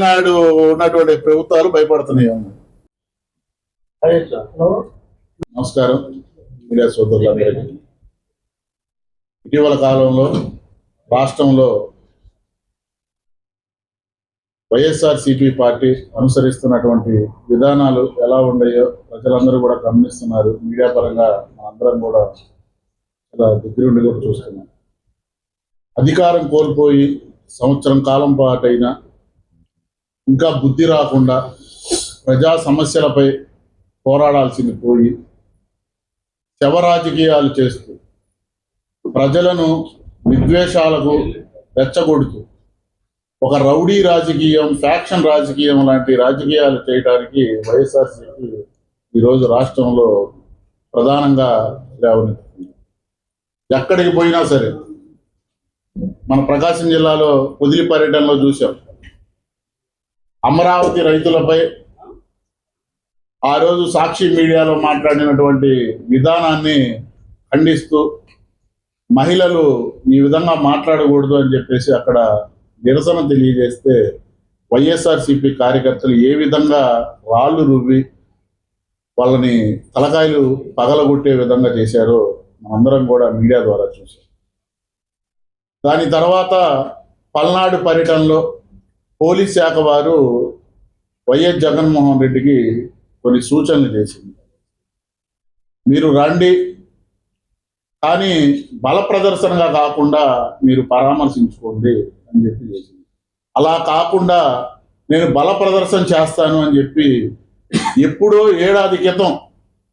తమిళనాడు ఉన్నటువంటి ప్రభుత్వాలు భయపడుతున్నాయి నమస్కారం. మీడియా సోదరులందరికీ ఇటీవల కాలంలో రాష్ట్రంలో వైఎస్ఆర్ సిపి పార్టీ అనుసరిస్తున్నటువంటి విధానాలు ఎలా ఉన్నాయో ప్రజలందరూ కూడా గమనిస్తున్నారు. మీడియా పరంగా మనందరం కూడా చాలా దగ్గరుండి కూడా చూస్తున్నాం. అధికారం కోల్పోయి సంవత్సరం కాలం పాటైనా ఇంకా బుద్ధి రాకుండా ప్రజా సమస్యలపై పోరాడాల్సింది పోయి శవ రాజకీయాలు చేస్తూ ప్రజలను విద్వేషాలకు రెచ్చగొడుతూ ఒక రౌడీ రాజకీయం ఫ్యాక్షన్ రాజకీయం లాంటి రాజకీయాలు చేయడానికి వైఎస్ఆర్సీపీ ఈరోజు రాష్ట్రంలో ప్రధానంగా లేవనెత్తుతుంది ఎక్కడికి పోయినా సరే మన ప్రకాశం జిల్లాలో పొదిలి పర్యటనలో చూసాం అమరావతి రైతులపై ఆ రోజు సాక్షి మీడియాలో మాట్లాడినటువంటి విధానాన్ని ఖండిస్తూ మహిళలు ఈ విధంగా మాట్లాడకూడదు అని చెప్పేసి అక్కడ నిరసన తెలియజేస్తే వైఎస్ఆర్సిపి కార్యకర్తలు ఏ విధంగా రాళ్ళు రువ్వి వాళ్ళని తలకాయలు పగలగొట్టే విధంగా చేశారో మనందరం కూడా మీడియా ద్వారా చూసాం దాని తర్వాత పల్నాడు పర్యటనలో పోలీస్ శాఖ వారు వైఎస్ జగన్మోహన్ రెడ్డికి కొన్ని సూచనలు చేసింది. మీరు రండి. కానీ బల ప్రదర్శనగా కాకుండా మీరు పరామర్శించుకోండి అని చెప్పి చేసింది. అలా కాకుండా నేను బల ప్రదర్శన చేస్తాను అని చెప్పి ఎప్పుడో ఏడాది క్రితం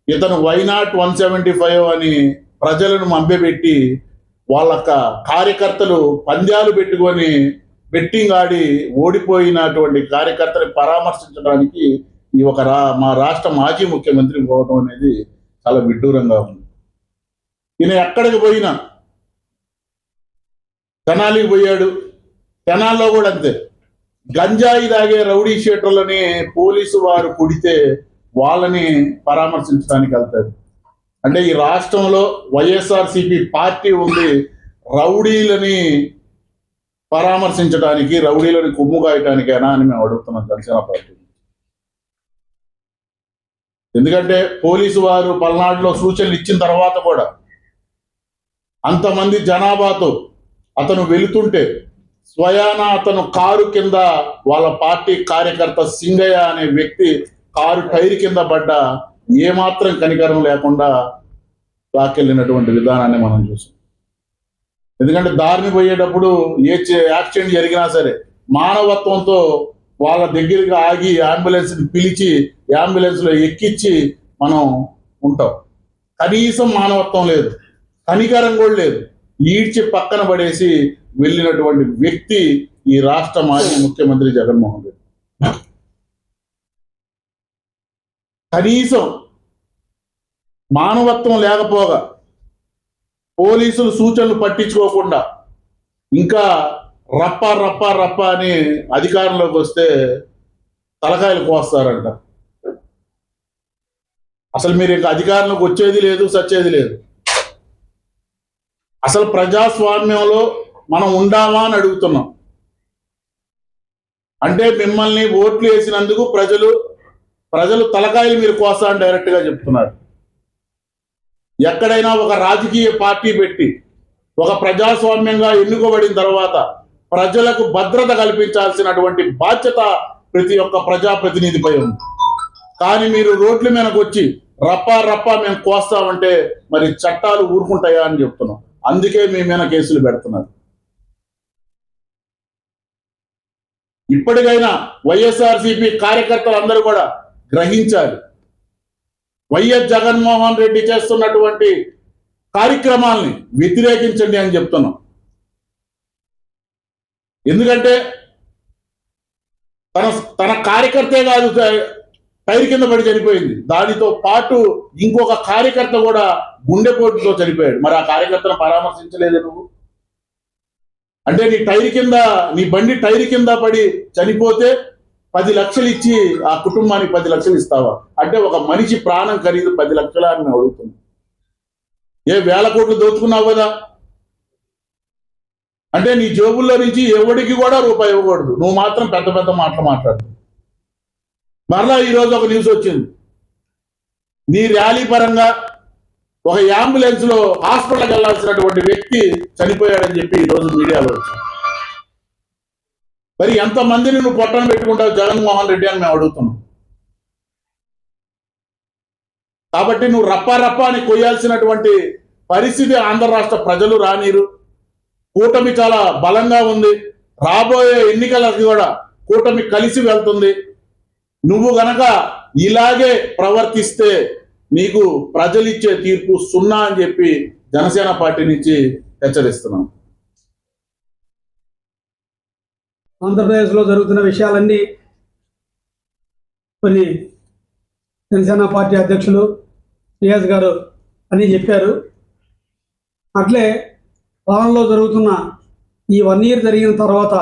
ఇతను వైనాట్ వన్ సెవెంటీ ఫైవ్ అని ప్రజలను మభ్యపెట్టి వాళ్ళ కార్యకర్తలు పంద్యాలు పెట్టుకొని బెట్టింగ్ ఆడి ఓడిపోయినటువంటి కార్యకర్తని పరామర్శించడానికి ఈ ఒక రా మా రాష్ట్ర మాజీ ముఖ్యమంత్రి పోవడం అనేది చాలా విడ్డూరంగా ఉంది. ఈయన ఎక్కడికి పోయినా తెనాలికి పోయాడు. తెనాల్లో కూడా అంతే. గంజాయి తాగే రౌడీ షీటర్లని పోలీసు వారు పుడితే వాళ్ళని పరామర్శించడానికి వెళ్తారు. అంటే ఈ రాష్ట్రంలో వైఎస్ఆర్సిపి పార్టీ ఉంది. రౌడీలని పరామర్శించడానికి రౌడీలను కొమ్ము కాయటానికైనా అని మేము అడుగుతున్నాం జనసేన పార్టీ. ఎందుకంటే పోలీసు వారు పల్నాడులో సూచనలు ఇచ్చిన తర్వాత కూడా అంతమంది జనాభాతో అతను వెళుతుంటే స్వయాన అతను కారు కింద వాళ్ళ పార్టీ కార్యకర్త సింగయ్య అనే వ్యక్తి కారు టైర్ కింద పడ్డ ఏమాత్రం కనికరం లేకుండా లాక్కెళ్ళినటువంటి విధానాన్ని మనం చూసాం. ఎందుకంటే దారిని పోయేటప్పుడు ఏ చే- యాక్సిడెంట్ జరిగినా సరే మానవత్వంతో వాళ్ళ దగ్గరికి ఆగి అంబులెన్స్ పిలిచి అంబులెన్స్లో ఎక్కించి మనం ఉంటాం. కనీసం మానవత్వం లేదు. కనికరం కూడా లేదు. ఈడ్చి పక్కన పడేసి వెళ్ళినటువంటి వ్యక్తి ఈ రాష్ట్ర మాజీ ముఖ్యమంత్రి జగన్మోహన్ రెడ్డి. కనీసం మానవత్వం లేకపోగా పోలీసులు సూచనలు పట్టించుకోకుండా ఇంకా రప్ప రప్ప రప్ప అని అధికారంలోకి వస్తే తలకాయలు కోస్తారంట. అసలు మీరు ఇంకా అధికారంలోకి వచ్చేది లేదు సచ్చేది లేదు. అసలు ప్రజాస్వామ్యంలో మనం ఉండామా అని అడుగుతున్నాం. అంటే మిమ్మల్ని ఓట్లు వేసినందుకు ప్రజలు ప్రజలు తలకాయలు మీరు కోస్తా అని డైరెక్ట్గా చెప్తున్నారు. ఎక్కడైనా ఒక రాజకీయ పార్టీ పెట్టి ఒక ప్రజాస్వామ్యంగా ఎన్నుకోబడిన తర్వాత ప్రజలకు భద్రత కల్పించాల్సినటువంటి బాధ్యత ప్రతి ఒక్క ప్రజాప్రతినిధిపై ఉంది. కానీ మీరు రోడ్ల మీదకి వచ్చి రప్పా రప్పా మేము కోస్తామంటే మరి చట్టాలు ఊరుకుంటాయా అని చెప్తున్నాం. అందుకే మీ మీద కేసులు పెడుతున్నారు. ఇప్పటికైనా వైఎస్ఆర్సీపీ కార్యకర్తలు అందరూ కూడా గ్రహించాలి. వైఎస్ జగన్మోహన్ రెడ్డి చేస్తున్నటువంటి కార్యక్రమాల్ని వ్యతిరేకించండి అని చెప్తున్నాం. ఎందుకంటే తన తన కార్యకర్తే కాదు టైర్ కింద పడి చనిపోయింది. దానితో పాటు ఇంకొక కార్యకర్త కూడా గుండెపోటుతో చనిపోయాడు. మరి ఆ కార్యకర్తను పరామర్శించలేదు నువ్వు? అంటే నీ టైర్ కింద నీ బండి టైర్ కింద పడి చనిపోతే పది లక్షలు ఇచ్చి ఆ కుటుంబానికి పది లక్షలు ఇస్తావా? అంటే ఒక మనిషి ప్రాణం ఖరీదు పది లక్షల అని అడుగుతున్నా. ఏ వేల కోట్లు దోచుకున్నావు కదా? అంటే నీ జేబుల్లో నుంచి ఎవడికి కూడా రూపాయి ఇవ్వకూడదు. నువ్వు మాత్రం పెద్ద పెద్ద మాటలు మాట్లాడు. మరలా ఈరోజు ఒక న్యూస్ వచ్చింది. నీ ర్యాలీ పరంగా ఒక అంబులెన్స్లో హాస్పిటల్కి వెళ్ళాల్సినటువంటి వ్యక్తి చనిపోయాడని చెప్పి ఈరోజు మీడియాలో వచ్చింది. మరి ఎంతమందిని నువ్వు పొట్టన పెట్టుకుంటావు జగన్మోహన్ రెడ్డి అని మేము అడుగుతున్నాం. కాబట్టి నువ్వు రప్పా రప్పా అని కొయ్యాల్సినటువంటి పరిస్థితి ఆంధ్ర రాష్ట్ర ప్రజలు రానీరు. కూటమి చాలా బలంగా ఉంది. రాబోయే ఎన్నికలకి కూడా కూటమి కలిసి వెళ్తుంది. నువ్వు గనక ఇలాగే ప్రవర్తిస్తే నీకు ప్రజలిచ్చే తీర్పు సున్నా అని చెప్పి జనసేన పార్టీ నుంచి హెచ్చరిస్తున్నాం. ఆంధ్రప్రదేశ్లో జరుగుతున్న విషయాలన్నీ కొన్ని జనసేన పార్టీ అధ్యక్షులు రియాజ్ గారు అని చెప్పారు. అట్లే పాలనలో జరుగుతున్న ఈ వన్ ఇయర్ జరిగిన తర్వాత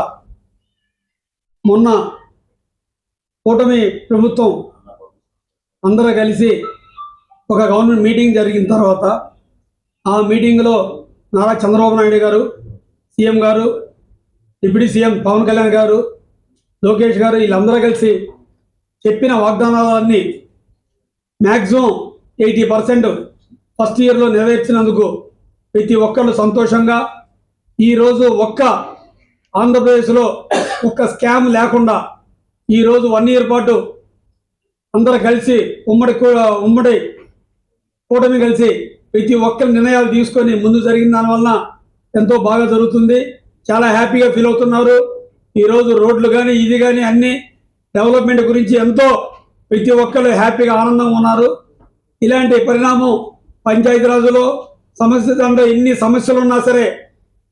మొన్న కూటమి ప్రభుత్వం అందరూ కలిసి ఒక గవర్నమెంట్ మీటింగ్ జరిగిన తర్వాత ఆ మీటింగ్లో నారా చంద్రబాబు నాయుడు గారు సీఎం గారు డిప్యూటీ సీఎం పవన్ కళ్యాణ్ గారు లోకేష్ గారు వీళ్ళందరూ కలిసి చెప్పిన వాగ్దానాలన్నీ మ్యాక్సిమం ఎయిటీ పర్సెంట్ ఫస్ట్ ఇయర్లో నెరవేర్చినందుకు ప్రతి ఒక్కళ్ళు సంతోషంగా ఈరోజు ఒక్క ఆంధ్రప్రదేశ్లో ఒక్క స్కామ్ లేకుండా ఈరోజు వన్ ఇయర్ పాటు అందరూ కలిసి ఉమ్మడి ఉమ్మడి కూటమి కలిసి ప్రతి ఒక్కరి నిర్ణయాలు తీసుకొని ముందు జరిగిన దానివల్ల ఎంతో బాగా జరుగుతుంది. చాలా హ్యాపీగా ఫీల్ అవుతున్నారు. ఈరోజు రోడ్లు కానీ ఇది కానీ అన్ని డెవలప్మెంట్ గురించి ఎంతో ప్రతి ఒక్కరు హ్యాపీగా ఆనందంగా ఉన్నారు. ఇలాంటి పరిణామం పంచాయతీరాజులో సమస్య అంటే ఎన్ని సమస్యలు ఉన్నా సరే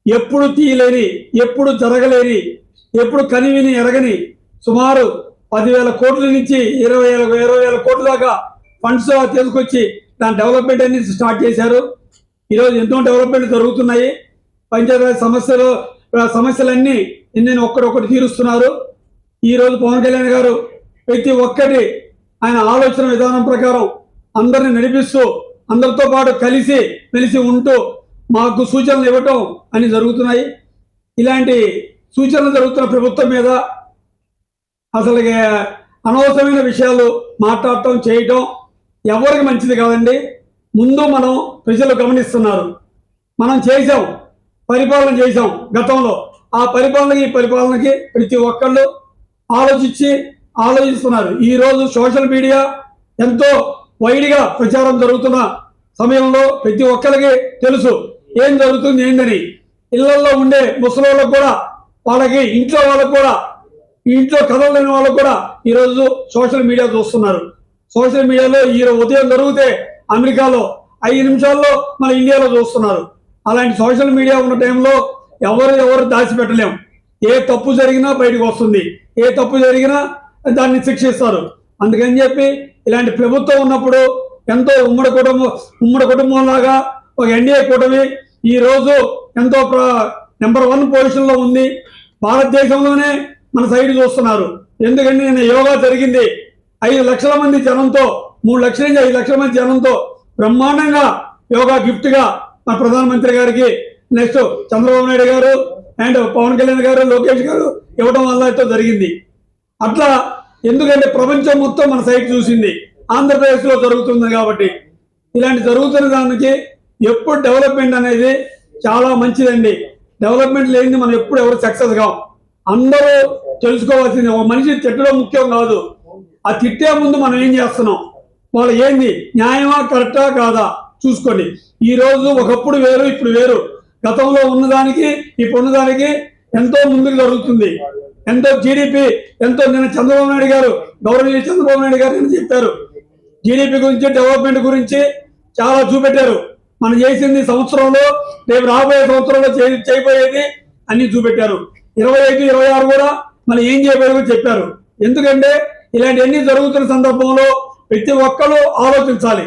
ఎప్పుడు తీయలేని ఎప్పుడు జరగలేని ఎప్పుడు కనివిని ఎరగని సుమారు పదివేల కోట్ల నుంచి ఇరవై వేల ఇరవై వేల కోట్ల దాకా ఫండ్స్ తీసుకొచ్చి దాని డెవలప్మెంట్ అనేది స్టార్ట్ చేశారు. ఈరోజు ఎంతో డెవలప్మెంట్ జరుగుతున్నాయి. పంచాయతీరాజ్ సమస్యలు సమస్యలన్నీ నేను ఒక్కడొక్కటి తీరుస్తున్నారు. ఈ రోజు పవన్ కళ్యాణ్ గారు ప్రతి ఒక్కటి ఆయన ఆలోచన విధానం ప్రకారం అందరిని నడిపిస్తూ అందరితో పాటు కలిసి మెలిసి ఉంటూ మాకు సూచనలు ఇవ్వటం అని జరుగుతున్నాయి. ఇలాంటి సూచనలు జరుగుతున్న ప్రభుత్వం మీద అసలు అనవసరమైన విషయాలు మాట్లాడటం చేయటం ఎవరికి మంచిది కాదండి. ముందు మనం ప్రజలు గమనిస్తున్నారు. మనం చేసాం పరిపాలన చేశాం గతంలో. ఆ పరిపాలనకి ఈ పరిపాలనకి ప్రతి ఒక్కళ్ళు ఆలోచించి ఆలోచిస్తున్నారు. ఈ రోజు సోషల్ మీడియా ఎంతో వైడ్గా ప్రచారం జరుగుతున్న సమయంలో ప్రతి ఒక్కరికి తెలుసు ఏం జరుగుతుంది ఏంటని ఇళ్ళలో ఉండే ముసలి కూడా వాళ్ళకి ఇంట్లో వాళ్ళకు కూడా ఇంట్లో కథలు లేని వాళ్ళకు కూడా ఈరోజు సోషల్ మీడియా చూస్తున్నారు. సోషల్ మీడియాలో ఈ ఉదయం జరిగితే అమెరికాలో ఐదు నిమిషాల్లో మన ఇండియాలో చూస్తున్నారు. అలాంటి సోషల్ మీడియా ఉన్న టైంలో ఎవరు ఎవరు దాచిపెట్టలేం ఏ తప్పు జరిగినా బయటకు వస్తుంది. ఏ తప్పు జరిగినా దాన్ని శిక్షిస్తారు. అందుకని చెప్పి ఇలాంటి ప్రభుత్వం ఉన్నప్పుడు ఎంతో ఉమ్మడి కుటుంబం ఉమ్మడి కుటుంబం లాగా ఒక ఎన్డీఏ కూటమి ఈ రోజు ఎంతో నెంబర్ వన్ పొజిషన్లో ఉంది. భారతదేశంలోనే మన సైడ్ చూస్తున్నారు. ఎందుకంటే నిన్న యోగా జరిగింది. ఐదు లక్షల మంది జనంతో మూడు లక్షల నుంచి ఐదు లక్షల మంది జనంతో బ్రహ్మాండంగా యోగా గిఫ్ట్గా మన ప్రధానమంత్రి గారికి నెక్స్ట్ చంద్రబాబు నాయుడు గారు అండ్ పవన్ కళ్యాణ్ గారు లోకేష్ గారు ఇవ్వడం వల్ల అయితే జరిగింది. అట్లా ఎందుకంటే ప్రపంచం మొత్తం మన సైట్ చూసింది. ఆంధ్రప్రదేశ్లో జరుగుతుంది కాబట్టి. ఇలాంటి జరుగుతున్న దానికి ఎప్పుడు డెవలప్మెంట్ అనేది చాలా మంచిదండి. డెవలప్మెంట్ లేనిది మనం ఎప్పుడు ఎవరు సక్సెస్ కావు అందరూ తెలుసుకోవాల్సింది ఒక మనిషి తిట్టడం ముఖ్యం కాదు. ఆ తిట్టే ముందు మనం ఏం చేస్తున్నాం? వాళ్ళు ఏంది? న్యాయమా? కరెక్టా? కాదా? చూసుకోండి. ఈ రోజు ఒకప్పుడు వేరు ఇప్పుడు వేరు. గతంలో ఉన్నదానికి ఇప్పుడు ఉన్నదానికి ఎంతో ముందుకు జరుగుతుంది. ఎంతో జీడిపి ఎంతో నిన్న చంద్రబాబు నాయుడు గారు గౌరవనీయ చంద్రబాబు నాయుడు గారు నిన్న చెప్పారు. జీడిపి గురించి డెవలప్మెంట్ గురించి చాలా చూపెట్టారు. మనం చేసింది సంవత్సరంలో రేపు రాబోయే సంవత్సరంలో చే- చేయబోయేది అన్ని చూపెట్టారు. ఇరవై ఐదు ఇరవై ఆరు కూడా మనం ఏం చేయబోయే చెప్పారు. ఎందుకంటే ఇలాంటివన్నీ జరుగుతున్న సందర్భంలో ప్రతి ఒక్కరూ ఆలోచించాలి.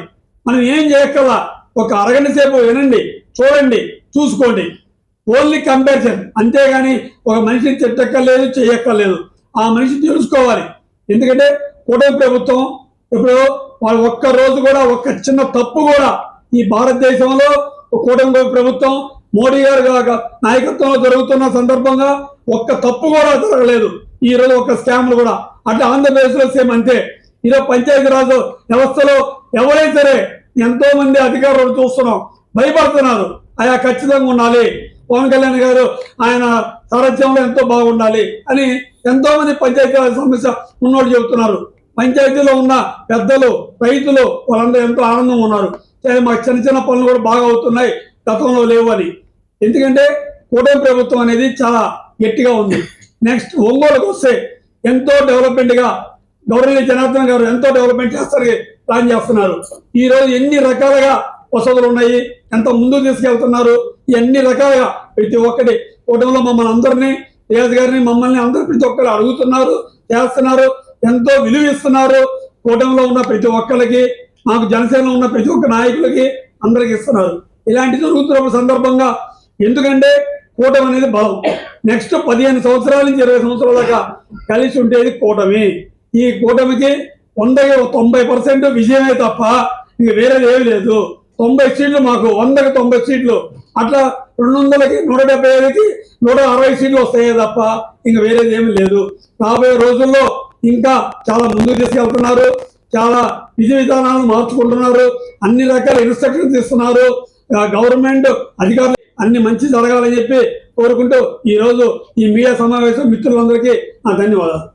మనం ఏం చేయక్కర్లా. ఒక అరగంట సేపు వినండి చూడండి చూసుకోండి. ఓన్లీ కంపారిజన్ అంతేగాని ఒక మనిషిని తిట్టక్కర్లేదు చేయక్కర్లేదు. ఆ మనిషి తెలుసుకోవాలి. ఎందుకంటే కూటమి ప్రభుత్వం ఇప్పుడు వాళ్ళు ఒక్క రోజు కూడా ఒక్క చిన్న తప్పు కూడా ఈ భారతదేశంలో కూటమి ప్రభుత్వం మోడీ గారు నాయకత్వంలో జరుగుతున్న సందర్భంగా ఒక్క తప్పు కూడా జరగలేదు. ఈ రోజు ఒక్క స్కామ్లు కూడా. అట్లా ఆంధ్రప్రదేశ్లో సేమ్ అంతే. ఈరోజు పంచాయతీరాజ్ వ్యవస్థలో ఎవరైనా సరే ఎంతో మంది అధికారులు చూస్తున్నాం. భయపడుతున్నారు. ఆయా ఖచ్చితంగా ఉండాలి. పవన్ కళ్యాణ్ గారు ఆయన సారథ్యంలో ఎంతో బాగుండాలి అని ఎంతో మంది పంచాయతీరాజ్ సమస్య ఉన్నోళ్ళు చెబుతున్నారు. పంచాయతీలో ఉన్న పెద్దలు రైతులు వాళ్ళందరూ ఎంతో ఆనందంగా ఉన్నారు. సరే మాకు చిన్న చిన్న పనులు కూడా బాగా అవుతున్నాయి. గతంలో లేవు అని. ఎందుకంటే కూటమి ప్రభుత్వం అనేది చాలా గట్టిగా ఉంది. నెక్స్ట్ ఒంగోలుకు వస్తే ఎంతో డెవలప్మెంట్గా గౌరవ జనార్దన్ గారు ఎంతో డెవలప్మెంట్ చేస్తారు. ప్లాన్ చేస్తున్నారు. ఈ రోజు ఎన్ని రకాలుగా వసతులు ఉన్నాయి? ఎంత ముందుకు తీసుకెళ్తున్నారు? ఎన్ని రకాలుగా ప్రతి ఒక్కటి కూటమిలో మమ్మల్ని అందరినీ రియాజ్ గారిని మమ్మల్ని అందరు ప్రతి ఒక్కరు అడుగుతున్నారు చేస్తున్నారు ఎంతో విలువ ఇస్తున్నారు. కూటమిలో ఉన్న ప్రతి ఒక్కరికి మాకు జనసేనలో ఉన్న ప్రతి ఒక్క నాయకులకి అందరికి ఇస్తున్నారు. ఇలాంటి జరుగుతున్న సందర్భంగా ఎందుకంటే కూటమి అనేది బలం. నెక్స్ట్ పదిహేను సంవత్సరాల నుంచి ఇరవై సంవత్సరాల దాకా కలిసి ఉండేది కూటమి. ఈ కూటమికి వందకి తొంభై పర్సెంట్ విజయమే తప్ప ఇంక వేరేది ఏమీ లేదు. తొంభై సీట్లు మాకు వందకి తొంభై సీట్లు. అట్లా రెండు వందలకి నూట డెబ్బై ఐదుకి నూట అరవై సీట్లు వస్తాయే తప్ప ఇంక వేరేది ఏమీ లేదు. రాబోయే రోజుల్లో ఇంకా చాలా ముందుకు తీసుకెళ్తున్నారు. చాలా విధి విధానాలను మార్చుకుంటున్నారు. అన్ని రకాల ఇన్స్ట్రక్షన్స్ ఇస్తున్నారు. గవర్నమెంట్ అధికారులు అన్ని మంచి జరగాలని చెప్పి కోరుకుంటూ ఈరోజు ఈ మీడియా సమావేశం మిత్రులందరికీ ధన్యవాదాలు.